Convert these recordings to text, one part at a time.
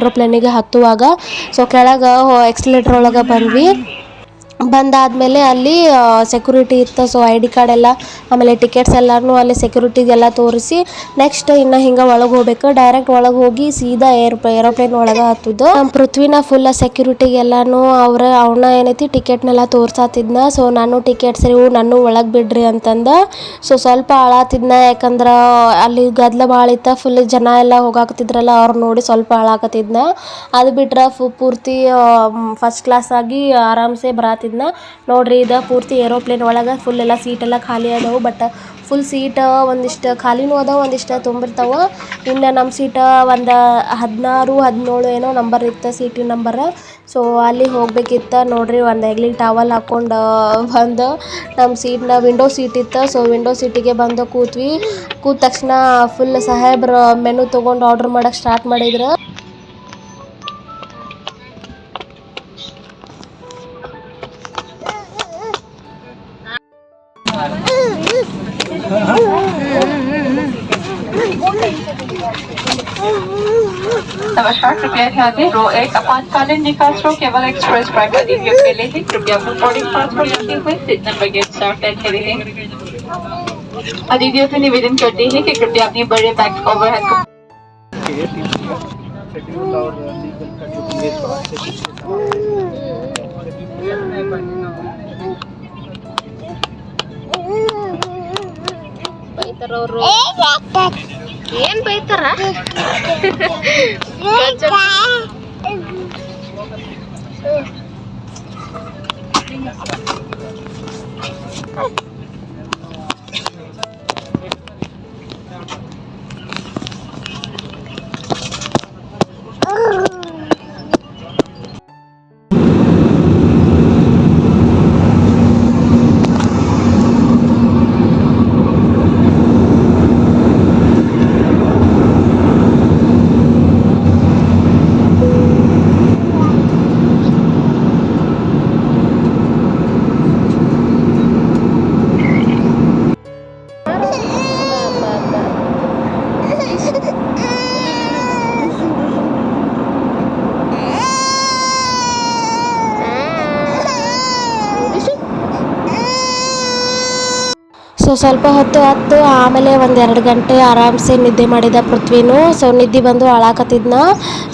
ಏರೋಪ್ಲೇನಿಗೆ ಹತ್ತುವಾಗ so ಕೆಳಗೆ accelerator ಒಳಗೆ ಬಂದ್ವಿ. ಬಂದಾದಮೇಲೆ ಅಲ್ಲಿ ಸೆಕ್ಯೂರಿಟಿ ಇತ್ತು. ಸೊ ಐ ಡಿ ಕಾರ್ಡ್ ಎಲ್ಲ, ಆಮೇಲೆ ಟಿಕೆಟ್ಸ್ ಎಲ್ಲನೂ ಅಲ್ಲಿ ಸೆಕ್ಯೂರಿಟಿಗೆಲ್ಲ ತೋರಿಸಿ ನೆಕ್ಸ್ಟ್ ಇನ್ನು ಹಿಂಗೆ ಒಳಗೆ ಹೋಗ್ಬೇಕು. ಡೈರೆಕ್ಟ್ ಒಳಗೆ ಹೋಗಿ ಸೀದಾ ಏರ್ ಏರೋಪ್ಲೇನ್ ಒಳಗೆ ಹತ್ತುದು. ನಮ್ಮ ಪೃಥ್ವಿನ ಫುಲ್ ಸೆಕ್ಯೂರಿಟಿಗೆಲ್ಲಾನು ಅವ್ರ, ಅವನ ಏನೈತಿ ಟಿಕೆಟ್ನೆಲ್ಲ ತೋರ್ಸಾತಿದ್ನ. ಸೊ ನಾನು ಟಿಕೆಟ್ಸ್ ಇವು ನಾನು ಒಳಗೆ ಬಿಡ್ರಿ ಅಂತಂದ. ಸೊ ಸ್ವಲ್ಪ ಅಳಾತಿದ್ನ ಯಾಕಂದ್ರೆ, ಅಲ್ಲಿ ಗದ್ದಲ ಭಾಳ ಇತ್ತ. ಫುಲ್ ಜನ ಎಲ್ಲ ಹೋಗಾಕತ್ತಿದ್ರಲ್ಲ, ಅವ್ರು ನೋಡಿ ಸ್ವಲ್ಪ ಅಳಾಕತ್ತಿದ್ನ ಅದು ಬಿಟ್ರೆ ಪೂರ್ತಿ ಫಸ್ಟ್ ಕ್ಲಾಸ್ ಆಗಿ ಆರಾಮ್ಸೆ ಬರಾತಿದ್ನ ನೋಡ್ರಿ, ಇದು ಪೂರ್ತಿ ಏರೋಪ್ಲೇನ್ ಒಳಗೆ ಫುಲ್ ಎಲ್ಲ ಸೀಟ್ ಎಲ್ಲ ಖಾಲಿ ಅದಾವು ಬಟ್ ಫುಲ್ ಸೀಟ್ ಒಂದಿಷ್ಟು ಖಾಲಿನೂ ಅದಾವ, ಒಂದಿಷ್ಟು ತುಂಬಿರ್ತಾವ. ಇನ್ನು ನಮ್ಮ ಸೀಟ ಒಂದು ಹದಿನಾರು, ಹದಿನೇಳು ಏನೋ ನಂಬರ್ ಇತ್ತು ಸೀಟಿನ ನಂಬರ್ ಸೊ ಅಲ್ಲಿ ಹೋಗ್ಬೇಕಿತ್ತು. ನೋಡ್ರಿ, ಒಂದು ಎಗ್ಲಿಗೆ ಟವಲ್ ಹಾಕ್ಕೊಂಡು ಬಂದು ನಮ್ಮ ಸೀಟ್ನ ವಿಂಡೋ ಸೀಟ್ ಇತ್ತು. ಸೊ ವಿಂಡೋ ಸೀಟಿಗೆ ಬಂದು ಕೂತ್ವಿ. ಕೂತ ತಕ್ಷಣ ಫುಲ್ ಸಾಹೇಬ್ರು ಮೆನು ತೊಗೊಂಡು ಆರ್ಡ್ರ್ ಮಾಡೋಕೆ ಸ್ಟಾರ್ಟ್ ಮಾಡಿದ್ರು. नमस्कार, कृपया ध्यान दें रो एक आपातकालीन निकास रो केवल एक्सप्रेस प्राइमरी के पहले ही। कृपया अपना बोर्डिंग पास पर रखते हुए सीट नंबर के साथ तय करें अतिथियों से निवेदन करते हैं कि कृपया अपनी बड़े बैग ओवरहेड को Roro. Eh, Kian Peter ah. Gacor. Eh. So ಸ್ವಲ್ಪ ಹೊತ್ತು ಹತ್ತು ಆಮೇಲೆ ಒಂದು ಎರಡು ಗಂಟೆ ಆರಾಮ್ಸೆ ನಿದ್ದೆ ಮಾಡಿದ ಪೃಥ್ವಿನೂ. ಸೊ ನಿದ್ದೆ ಬಂದು ಅಳಾಕತ್ತಿದ್ನ.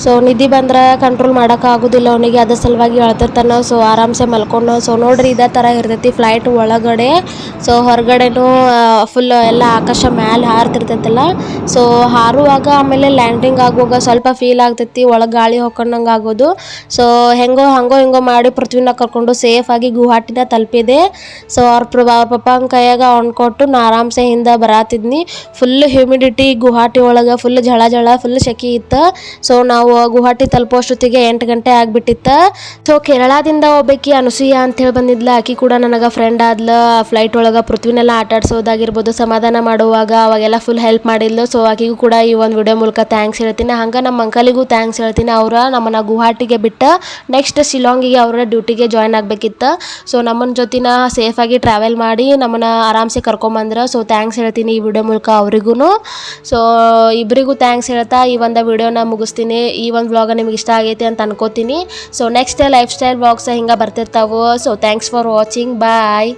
ಸೊ ನಿದ್ದೆ ಬಂದ್ರೆ ಕಂಟ್ರೋಲ್ ಮಾಡೋಕ್ಕಾಗೋದಿಲ್ಲ ಅವನಿಗೆ. ಅದ್ರ ಸಲುವಾಗಿ ಅಳ್ತಿರ್ತಾನೆ. ಸೊ ಆರಾಮ್ಸೆ ಮಲ್ಕೊಂಡು. ಸೊ ನೋಡ್ರಿ ಇದೇ ಥರ ಇರ್ತೈತಿ ಫ್ಲೈಟ್ ಒಳಗಡೆ. ಸೊ ಹೊರಗಡೆನೂ ಫುಲ್ ಎಲ್ಲ ಆಕಾಶ ಮ್ಯಾಲೆ ಹಾರ್ತಿರ್ತೈತಲ್ಲ. ಸೊ ಹಾರುವಾಗ ಆಮೇಲೆ ಲ್ಯಾಂಡಿಂಗ್ ಆಗುವಾಗ ಸ್ವಲ್ಪ ಫೀಲ್ ಆಗ್ತೈತಿ. ಒಳಗೆ ಗಾಳಿ ಹೊಕ್ಕೊಂಡಂಗೆ ಆಗೋದು. ಸೊ ಹೆಂಗೋ, ಹಂಗೋ, ಹಿಂಗೋ ಮಾಡಿ ಪೃಥ್ವಿನ ಕರ್ಕೊಂಡು ಸೇಫಾಗಿ ಗುವಾಹಟಿನ ತಲುಪಿದೆ. ಸೊ ಅವ್ರ ಪ್ರ, ಅವ್ರ ಪಪ್ಪನ ಕೈಯಾಗ ಅವ್ನು ಕೊಟ್ಟು ನಾ ಆರಾಮ್ಸೆ ಹಿಂದೆ ಬರಾತಿದ್ನಿ. ಫುಲ್ ಹ್ಯೂಮಿಡಿಟಿ ಗುವಾಹಟಿ ಒಳಗೆ ಫುಲ್ ಝಳ ಝಳ ಫುಲ್ ಶೆಕೆ ಇತ್ತು. ಸೊ ನಾವು ಗುವಾಹಟಿ ತಲುಪೋಷ್ಟೊತ್ತಿಗೆ ಎಂಟು ಗಂಟೆ ಆಗಿಬಿಟ್ಟಿತ್ತು. ಸೊ ಕೇರಳದಿಂದ ಒಬ್ಬಾಕಿ ಅಂತ ಅಂತೇಳಿ ಬಂದಿದ್ಲ. ಆಕಿ ಕೂಡ ನನಗೆ ಫ್ರೆಂಡ್ ಆದ್ಲ. ಫ್ಲೈಟ್ ಒಳಗೆ ಪೃಥ್ವಿನೆಲ್ಲ ಆಟಾಡ್ಸೋದಾಗಿರ್ಬೋದು, ಸಮಾಧಾನ ಮಾಡುವಾಗ ಅವಾಗೆಲ್ಲ ಫುಲ್ ಹೆಲ್ಪ್ ಮಾಡಿದ್ಲು. ಸೊ ಆಕಿಗೂ ಕೂಡ ಈ ಒಂದು ವಿಡಿಯೋ ಮೂಲಕ ಥ್ಯಾಂಕ್ಸ್ ಹೇಳ್ತೀನಿ. ಹಂಗೆ ನಮ್ಮ ಅಂಕಲಿಗೂ ಥ್ಯಾಂಕ್ಸ್ ಹೇಳ್ತೀನಿ. ಅವ್ರ ನಮ್ಮನ್ನ ಗುವಾಹಟಿಗೆ ಬಿಟ್ಟು ನೆಕ್ಸ್ಟ್ ಶಿಲಾಂಗಿಗೆ ಅವರ ಡ್ಯೂಟಿಗೆ ಜಾಯ್ನ್ ಆಗಬೇಕಿತ್ತು. ಸೊ ನಮ್ಮನ್ನ ಜೊತಿನ ಸೇಫಾಗಿ ಟ್ರಾವೆಲ್ ಮಾಡಿ, ನಮ್ಮನ್ನ ಆರಾಮ್ಸೆ ಕರ್ಕೊಂಬಂದ್ರೆ. ಸೊ ಥ್ಯಾಂಕ್ಸ್ ಹೇಳ್ತೀನಿ ಈ ವಿಡಿಯೋ ಮೂಲಕ ಅವರಿಗೂ ಸೊ ಇಬ್ಬರಿಗೂ ಥ್ಯಾಂಕ್ಸ್ ಹೇಳ್ತಾ ಈ ಒಂದು ವಿಡಿಯೋನ ಮುಗಿಸ್ತೀನಿ. ಈ ಒಂದು ವ್ಲಾಗ ನಿಮ್ಗೆ ಇಷ್ಟ ಆಗೈತೆ ಅಂತ ಅನ್ಕೋತೀನಿ. So next lifestyle vlogs ಹಿಂಗೆ ಬರ್ತಿರ್ತಾವೆ. So thanks for watching bye